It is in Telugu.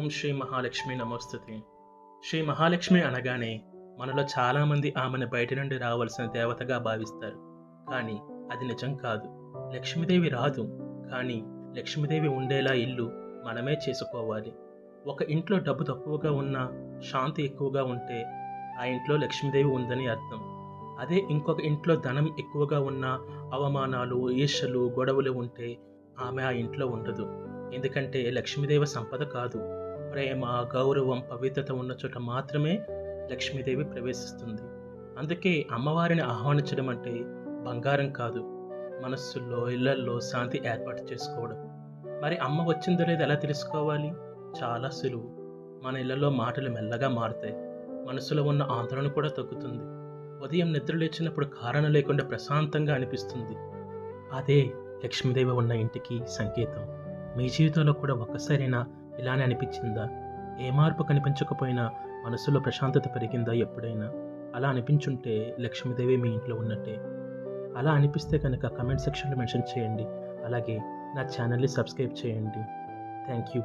ఓం శ్రీ మహాలక్ష్మి నమోస్తుతి. శ్రీ మహాలక్ష్మి అనగానే మనలో చాలామంది ఆమెను బయట నుండి రావాల్సిన దేవతగా భావిస్తారు. కానీ అది నిజం కాదు. లక్ష్మీదేవి రాదు. కానీ లక్ష్మీదేవి ఉండేలా ఇల్లు మనమే చేసుకోవాలి. ఒక ఇంట్లో డబ్బు తక్కువగా ఉన్నా శాంతి ఎక్కువగా ఉంటే ఆ ఇంట్లో లక్ష్మీదేవి ఉందని అర్థం. అదే ఇంకొక ఇంట్లో ధనం ఎక్కువగా ఉన్న అవమానాలు ఈర్షలు గొడవలు ఉంటే ఆమె ఆ ఇంట్లో ఉండదు. ఎందుకంటే లక్ష్మీదేవి సంపద కాదు. ప్రేమ గౌరవం పవిత్రత ఉన్న చోట మాత్రమే లక్ష్మీదేవి ప్రవేశిస్తుంది. అందుకే అమ్మవారిని ఆహ్వానించడం అంటే బంగారం కాదు మనస్సుల్లో ఇళ్ళల్లో శాంతి ఏర్పాటు చేసుకోవడం. మరి అమ్మ వచ్చిందో లేదో ఎలా తెలుసుకోవాలి? చాలా సులువు. మన ఇళ్ళలో మాటలు మెల్లగా మారుతాయి. మనసులో ఉన్న ఆందోళన కూడా తగ్గుతుంది. ఉదయం నిద్ర లేచినప్పుడు కారణం లేకుండా ప్రశాంతంగా అనిపిస్తుంది. అదే లక్ష్మీదేవి ఉన్న ఇంటికి సంకేతం. మీ జీవితంలో కూడా ఒక్కసారైనా ఇలానే అనిపించిందా? ఏ మార్పు కనిపించకపోయినా మనసులో ప్రశాంతత పెరిగిందా ఎప్పుడైనా? అలా అనిపించుంటే లక్ష్మీదేవి మీ ఇంట్లో ఉన్నట్టే. అలా అనిపిస్తే కనుక కమెంట్ సెక్షన్లో మెన్షన్ చేయండి. అలాగే నా ఛానల్ని సబ్స్క్రైబ్ చేయండి. Thank you.